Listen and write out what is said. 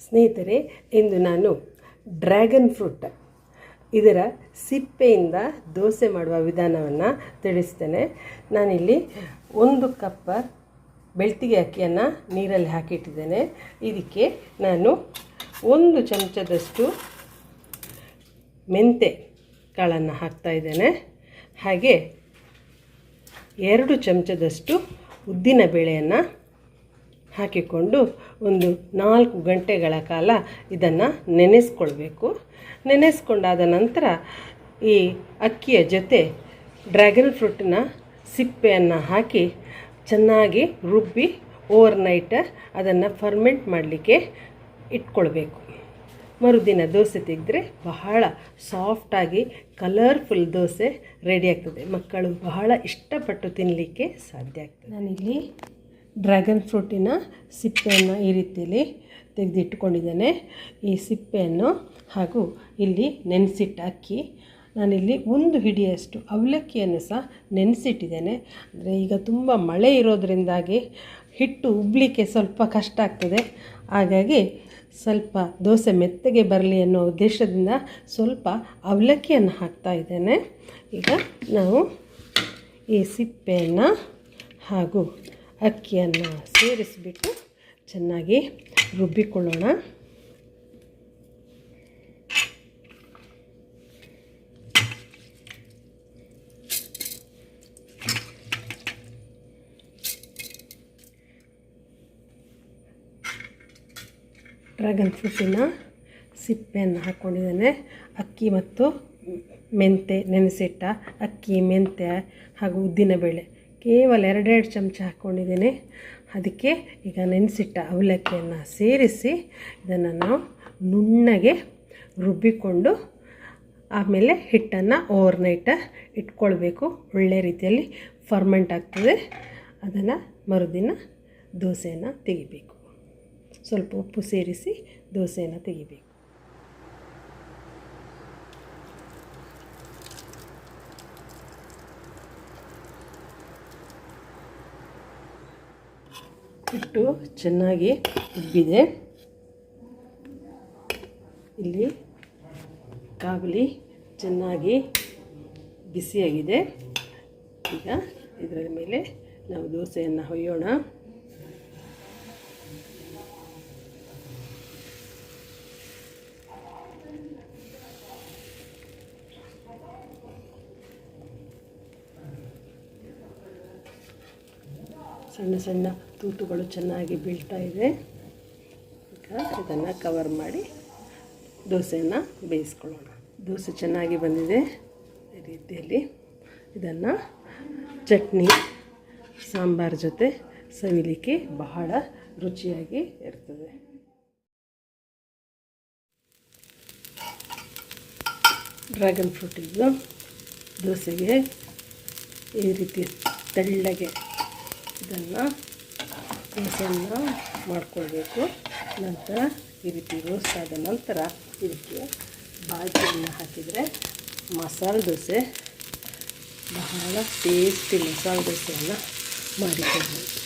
ಸ್ನೇಹಿತರೆ, ಇಂದು ನಾನು dragon fruit ಇದರ ಸಿಪ್ಪೆಯಿಂದ ದೋಸೆ ಮಾಡುವ ವಿಧಾನವನ್ನು ತಿಳಿಸ್ತೇನೆ. ನಾನಿಲ್ಲಿ ಒಂದು ಕಪ್ಪ ಬೆಳ್ತಿಗೆ ಅಕ್ಕಿಯನ್ನು ನೀರಲ್ಲಿ ಹಾಕಿಟ್ಟಿದ್ದೇನೆ. ಇದಕ್ಕೆ ನಾನು ಒಂದು ಚಮಚದಷ್ಟು ಮೆಂತೆ ಕಾಳನ್ನು ಹಾಕ್ತಾ ಇದ್ದೇನೆ. ಹಾಗೆ ಎರಡು ಚಮಚದಷ್ಟು ಉದ್ದಿನ ಬೇಳೆಯನ್ನು ಹಾಕಿಕೊಂಡು ಒಂದು ನಾಲ್ಕು ಗಂಟೆಗಳ ಕಾಲ ಇದನ್ನು ನೆನೆಸ್ಕೊಳ್ಬೇಕು. ನೆನೆಸ್ಕೊಂಡಾದ ನಂತರ ಈ ಅಕ್ಕಿಯ ಜೊತೆ ಡ್ರ್ಯಾಗನ್ ಫ್ರೂಟಿನ ಸಿಪ್ಪೆಯನ್ನು ಹಾಕಿ ಚೆನ್ನಾಗಿ ರುಬ್ಬಿ ಓವರ್ನೈಟ್ ಅದನ್ನು ಫರ್ಮೆಂಟ್ ಮಾಡಲಿಕ್ಕೆ ಇಟ್ಕೊಳ್ಬೇಕು. ಮರುದಿನ ದೋಸೆ ತೆಗೆದ್ರೆ ಬಹಳ ಸಾಫ್ಟಾಗಿ ಕಲರ್ಫುಲ್ ದೋಸೆ ರೆಡಿ ಆಗ್ತದೆ. ಮಕ್ಕಳು ಬಹಳ ಇಷ್ಟಪಟ್ಟು ತಿನ್ನಲಿಕ್ಕೆ ಸಾಧ್ಯ ಆಗ್ತದೆ. ನಾನಿಲ್ಲಿ ಡ್ರ್ಯಾಗನ್ ಫ್ರೂಟಿನ ಸಿಪ್ಪೆಯನ್ನು ಈ ರೀತಿಯಲ್ಲಿ ತೆಗೆದಿಟ್ಟುಕೊಂಡಿದ್ದೇನೆ ಈ ಸಿಪ್ಪೆಯನ್ನು ಹಾಗೂ ಇಲ್ಲಿ ನೆನೆಸಿಟ್ಟ ಅಕ್ಕಿ. ನಾನಿಲ್ಲಿ ಒಂದು ಹಿಡಿಯಷ್ಟು ಅವಲಕ್ಕಿಯನ್ನು ಸಹ ನೆನೆಸಿಟ್ಟಿದ್ದೇನೆ. ಅಂದರೆ ಈಗ ತುಂಬ ಮಳೆ ಇರೋದರಿಂದಾಗಿ ಹಿಟ್ಟು ಉಬ್ಬಲಿಕ್ಕೆ ಸ್ವಲ್ಪ ಕಷ್ಟ ಆಗ್ತದೆ. ಹಾಗಾಗಿ ಸ್ವಲ್ಪ ದೋಸೆ ಮೆತ್ತಗೆ ಬರಲಿ ಅನ್ನೋ ಉದ್ದೇಶದಿಂದ ಸ್ವಲ್ಪ ಅವಲಕ್ಕಿಯನ್ನು ಹಾಕ್ತಾ ಇದ್ದೇನೆ. ಈಗ ನಾವು ಈ ಸಿಪ್ಪೆಯನ್ನು ಹಾಗೂ ಅಕ್ಕಿಯನ್ನು ಸೇರಿಸಿಬಿಟ್ಟು ಚೆನ್ನಾಗಿ ರುಬ್ಬಿಕೊಳ್ಳೋಣ. ಡ್ರ್ಯಾಗನ್ ಫ್ರೂಟಿನ ಸಿಪ್ಪೆಯನ್ನು ಹಾಕ್ಕೊಂಡಿದ್ದೇನೆ. ಅಕ್ಕಿ ಮತ್ತು ಮೆಂತೆ, ನೆನೆಸಿಟ್ಟ ಅಕ್ಕಿ ಮೆಂತೆ ಹಾಗೂ ಉದ್ದಿನಬೇಳೆ. ಕೇವಲ ಎರಡೆರಡು ಚಮಚ ಹಾಕ್ಕೊಂಡಿದ್ದೇನೆ. ಅದಕ್ಕೆ ಈಗ ನೆನೆಸಿಟ್ಟ ಅವಲಕ್ಕಿಯನ್ನು ಸೇರಿಸಿ ಇದನ್ನು ನಾವು ನುಣ್ಣಗೆ ರುಬ್ಬಿಕೊಂಡು ಆಮೇಲೆ ಹಿಟ್ಟನ್ನು ಓವರ್ನೈಟ್ ಇಟ್ಕೊಳ್ಬೇಕು. ಒಳ್ಳೆ ರೀತಿಯಲ್ಲಿ ಫರ್ಮೆಂಟ್ ಆಗ್ತದೆ. ಅದನ್ನು ಮರುದಿನ ದೋಸೆಯನ್ನು ತೆಗಿಬೇಕು. ಸ್ವಲ್ಪ ಉಪ್ಪು ಸೇರಿಸಿ ದೋಸೆಯನ್ನು ತೆಗಿಬೇಕು. ಹಿಟ್ಟು ಚೆನ್ನಾಗಿ ಉಬ್ಬಿದೆ. ಇಲ್ಲಿ ಕಾಬಲಿ ಚೆನ್ನಾಗಿ ಬಿಸಿಯಾಗಿದೆ. ಈಗ ಇದರ ಮೇಲೆ ನಾವು ದೋಸೆಯನ್ನು ಹೊಯ್ಯೋಣ. ಸಣ್ಣ ಸಣ್ಣ ತೂತುಗಳು ಚೆನ್ನಾಗಿ ಬೀಳ್ತಾ ಇದೆ. ಈಗ ಇದನ್ನು ಕವರ್ ಮಾಡಿ ದೋಸೆಯನ್ನು ಬೇಯಿಸ್ಕೊಳ್ಳೋಣ. ದೋಸೆ ಚೆನ್ನಾಗಿ ಬಂದಿದೆ. ಈ ರೀತಿಯಲ್ಲಿ ಇದನ್ನು ಚಟ್ನಿ, ಸಾಂಬಾರ್ ಜೊತೆ ಸವಿಲಿಕ್ಕೆ ಬಹಳ ರುಚಿಯಾಗಿ ಇರ್ತದೆ. ಡ್ರ್ಯಾಗನ್ ಫ್ರೂಟಿದ್ದು ದೋಸೆಗೆ ಈ ರೀತಿ ತೆಳ್ಳಗೆ ಇದನ್ನು ಬೇಸನ್ನು ಮಾಡ್ಕೊಳ್ಬೇಕು. ನಂತರ ಈ ರೀತಿ ರೋಸ್ಟ್ ಆದ ನಂತರ ಇದಕ್ಕೆ ಬಾಜಿಯನ್ನು ಹಾಕಿದರೆ ಮಸಾಲೆ ದೋಸೆ, ಬಹಳ ಟೇಸ್ಟಿ ಮಸಾಲೆ ದೋಸೆಯನ್ನು ಮಾಡಿಕೊಳ್ಬೇಕು